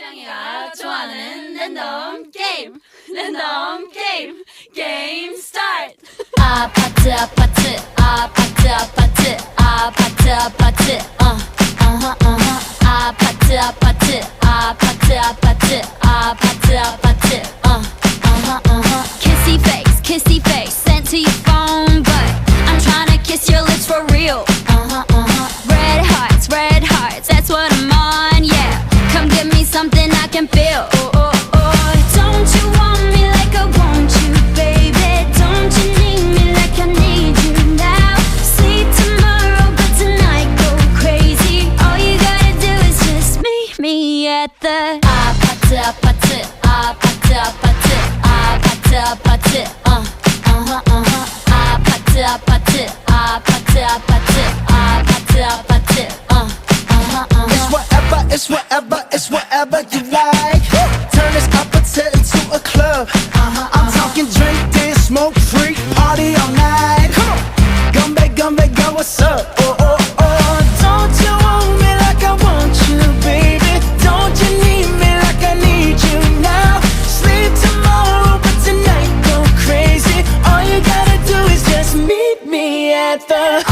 짱이가 좋아하는 랜덤 게임 랜덤 게임 게임 스타트 아파트 아파트 아파트 아파트 아파트 아파트 어 어허 어허 아파트 아파트 아파트 아파트 아파트 아파트 어 어허 어허 kissy face kissy face sent to your phone but I'm trying to kiss your lips for real something I can feel. Oh, oh, oh. Don't you want me like I want you, baby? Don't you need me like I need you now? Sleep tomorrow, but tonight go crazy. All you gotta do is just meet me at the. Ah, pat, ah, pat, ah, pat, uh huh, uh huh. Ah, pat, ah, pat, ah, pat, uh huh, uh huh. It's whatever, it's whatever whatever you like. Turn this appetite into a club. Uh-huh, I'm uh-huh. talking drink, dance, smoke, freak, party all night. Come back, come back, go, what's up? Oh, oh, oh. Don't you want me like I want you, baby? Don't you need me like I need you now? Sleep tomorrow, but tonight go crazy. All you gotta do is just meet me at the.